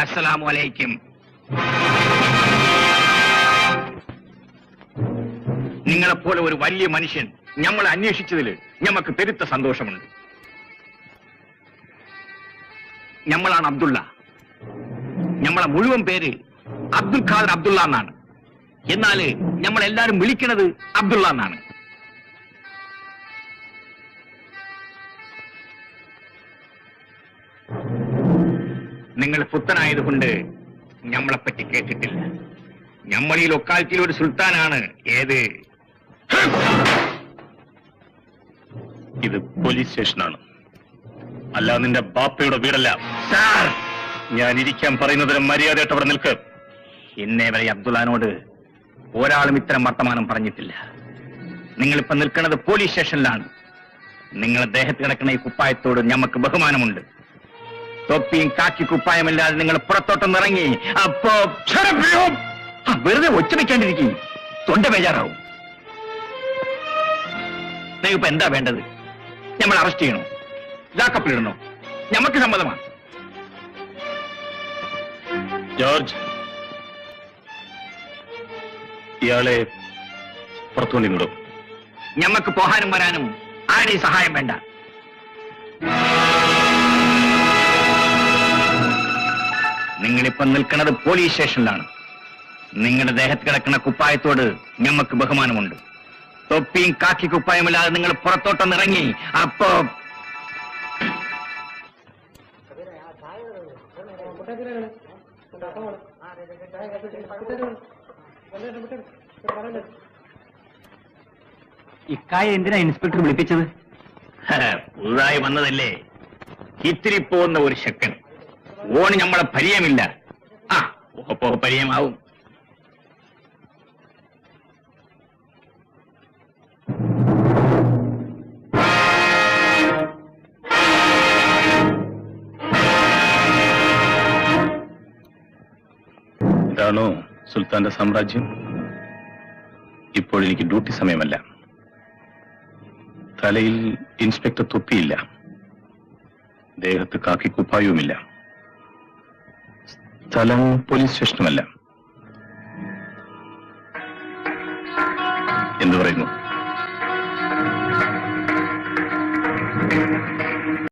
അസ്സലാമു അലൈക്കും. നിങ്ങളെപ്പോലെ ഒരു വലിയ മനുഷ്യൻ ഞമ്മളെ അന്വേഷിച്ചതിൽ ഞമ്മക്ക് പെരുത്ത സന്തോഷമുണ്ട്. ഞമ്മളാണ് അബ്ദുള്ള. ഞമ്മളെ മുഴുവൻ പേര് അബ്ദുൽ ഖാദർ അബ്ദുള്ള എന്നാണ്. എന്നാൽ ഞമ്മളെല്ലാരും വിളിക്കണത് അബ്ദുള്ള എന്നാണ്. നിങ്ങൾ പുത്തനായതുകൊണ്ട് ഞമ്മളെപ്പറ്റി കേട്ടിട്ടില്ല. ഞമ്മൾ ഈ ലൊക്കാലിറ്റിയിൽ ഒരു സുൽത്താനാണ്. ഏത്? ഇത് പോലീസ് സ്റ്റേഷനാണ്. അല്ല നിന്റെ ബാപ്പയുടെ വീടല്ല. സാർ! ഞാൻ ഇരിക്കാൻ പറയുന്നതിന് മര്യാദയായിട്ട് അവിടെ നിൽക്ക്. ഇന്നേ വരെ അബ്ദുള്ളാനോട് ഒരാളും ഇത്തരം വർത്തമാനം പറഞ്ഞിട്ടില്ല. നിങ്ങളിപ്പോ നിൽക്കുന്നത് പോലീസ് സ്റ്റേഷനിലാണ്. നിങ്ങൾ ദേഹത്ത് കിടക്കുന്ന ഈ കുപ്പായത്തോട് ഞമ്മക്ക് ബഹുമാനമുണ്ട്. തൊപ്പിയും കാക്കി കുപ്പായമില്ലാതെ നിങ്ങൾ പുറത്തോട്ടൊന്ന് ഇറങ്ങി. അപ്പോ! ആ, വെറുതെ ഒച്ച വെക്കാണ്ടിരിക്കും തൊണ്ട ബേജാറാവും. നിങ്ങളിപ്പോ എന്താ വേണ്ടത്? നമ്മൾ അറസ്റ്റ് ചെയ്യണോ? ലാക്കപ്പിലിടണോ ഞമ്മക്ക് സമ്മതമാണ് ജോർജ് ഇയാളെ പുറത്തുകൊണ്ടിങ്ങോട്ടും ഞമ്മക്ക് പോകാനും വരാനും ആരുടെയും സഹായം വേണ്ട. നിങ്ങളിപ്പം നിൽക്കുന്നത് പോലീസ് സ്റ്റേഷനിലാണ്. നിങ്ങളുടെ ദേഹത്ത് കിടക്കുന്ന കുപ്പായത്തോട് ഞമ്മക്ക് ബഹുമാനമുണ്ട്. തൊപ്പിയും കാക്കി കുപ്പായമില്ലാതെ നിങ്ങൾ പുറത്തോട്ടൊന്ന് ഇറങ്ങി അപ്പോ ഇക്കായ എന്തിനാ ഇൻസ്പെക്ടർ വിളിപ്പിച്ചത്? പുതുതായി വന്നതല്ലേ? ഇത്തിരി പോകുന്ന ഒരു ശക്കൻ ഓണ് നമ്മളെ പരിചയമില്ല. പോകെ പരിചയമാവും ഇതാണോ സുൽത്താന്റെ സാമ്രാജ്യം? ഇപ്പോൾ എനിക്ക് ഡ്യൂട്ടി സമയമല്ല. തലയിൽ ഇൻസ്പെക്ടർ തൊപ്പിയില്ല. ദേഹത്ത് കാക്കി കുപ്പായവുമില്ല. സ്ഥലം പോലീസ് സ്റ്റേഷനുമല്ല. എന്തു പറയുന്നു?